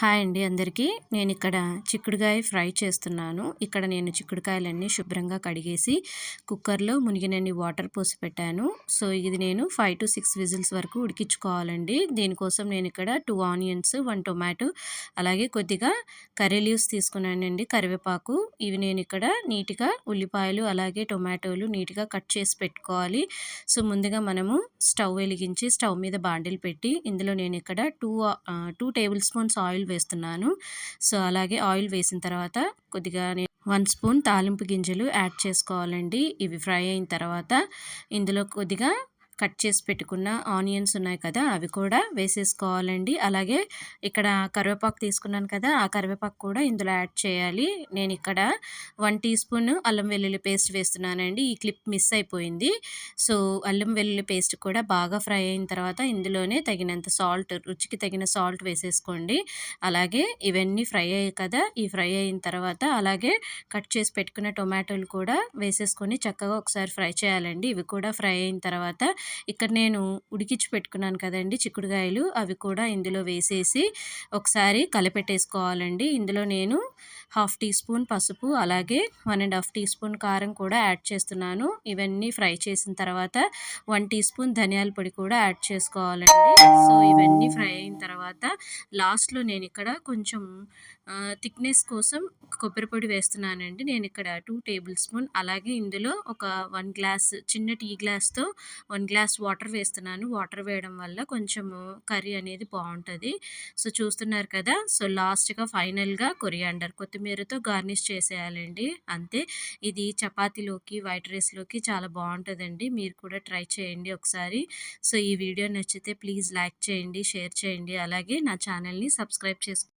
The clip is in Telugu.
హాయ్ అండి అందరికీ. నేను ఇక్కడ చిక్కుడుకాయ ఫ్రై చేస్తున్నాను. ఇక్కడ నేను చిక్కుడుకాయలన్నీ శుభ్రంగా కడిగేసి కుక్కర్లో మునిగినన్ని వాటర్ పోసి పెట్టాను. సో ఇది నేను ఫైవ్ టు సిక్స్ విజిల్స్ వరకు ఉడికించుకోవాలండి. దీనికోసం నేను ఇక్కడ టూ ఆనియన్స్ వన్ టొమాటో అలాగే కొద్దిగా కర్రీ లీవ్స్ తీసుకున్నానండి కరివేపాకు. ఇవి నేను ఇక్కడ నీట్గా ఉల్లిపాయలు అలాగే టొమాటోలు నీట్గా కట్ చేసి పెట్టుకోవాలి. సో ముందుగా మనము స్టవ్ వెలిగించి స్టవ్ మీద బాండిల్ పెట్టి ఇందులో నేను ఇక్కడ two two tablespoons oil వేస్తున్నాను. సో అలాగే ఆయిల్ వేసిన తర్వాత కొద్దిగా వన్ స్పూన్ తాలింపు గింజలు యాడ్ చేసుకోవాలండి. ఇవి ఫ్రై అయిన తర్వాత ఇందులో కొద్దిగా కట్ చేసి పెట్టుకున్న ఆనియన్స్ ఉన్నాయి కదా అవి కూడా వేసేసుకోవాలండి. అలాగే ఇక్కడ కరివేపాకు తీసుకున్నాను కదా ఆ కరివేపాకు కూడా ఇందులో యాడ్ చేయాలి. నేను ఇక్కడ వన్ టీ స్పూన్ అల్లం వెల్లుల్లి పేస్ట్ వేస్తున్నానండి. ఈ క్లిప్ మిస్ అయిపోయింది. సో అల్లం వెల్లుల్లి పేస్ట్ కూడా బాగా ఫ్రై అయిన తర్వాత ఇందులోనే తగినంత సాల్ట్ రుచికి తగిన సాల్ట్ వేసేసుకోండి. అలాగే ఇవన్నీ ఫ్రై అయ్యాయి కదా ఈ ఫ్రై అయిన తర్వాత అలాగే కట్ చేసి పెట్టుకున్న టొమాటోలు కూడా వేసేసుకొని చక్కగా ఒకసారి ఫ్రై చేయాలండి. ఇవి కూడా ఫ్రై అయిన తర్వాత ఇక్కడ నేను ఉడికించి పెట్టుకున్నాను కదండి చిక్కుడుకాయలు అవి కూడా ఇందులో వేసేసి ఒకసారి కలిపెట్టేసుకోవాలండి. ఇందులో నేను హాఫ్ టీ స్పూన్ పసుపు అలాగే one and half teaspoon కారం కూడా యాడ్ చేస్తున్నాను. ఇవన్నీ ఫ్రై చేసిన తర్వాత వన్ టీ స్పూన్ ధనియాల పొడి కూడా యాడ్ చేసుకోవాలండి. సో ఇవన్నీ ఫ్రై అయిన తర్వాత లాస్ట్లో నేను ఇక్కడ కొంచెం థిక్నెస్ కోసం కొబ్బరి పొడి వేస్తున్నానండి. నేను ఇక్కడ టూ టేబుల్ స్పూన్ అలాగే ఇందులో ఒక వన్ గ్లాస్ చిన్న టీ గ్లాస్తో వన్ గ్లాస్ వాటర్ వేస్తున్నాను. వాటర్ వేయడం వల్ల కొంచెము కర్రీ అనేది బాగుంటుంది. సో చూస్తున్నారు కదా సో లాస్ట్గా ఫైనల్గా కొరియాండర్ కొత్తిమీరతో గార్నిష్ చేసేయాలండి. అంతే. ఇది చపాతీలోకి వైట్ రైస్లోకి చాలా బాగుంటుందండి. మీరు కూడా ట్రై చేయండి ఒకసారి. సో ఈ వీడియో నచ్చితే ప్లీజ్ లైక్ చేయండి షేర్ చేయండి. అలాగే నా ఛానల్ని సబ్స్క్రైబ్ చేసుకోండి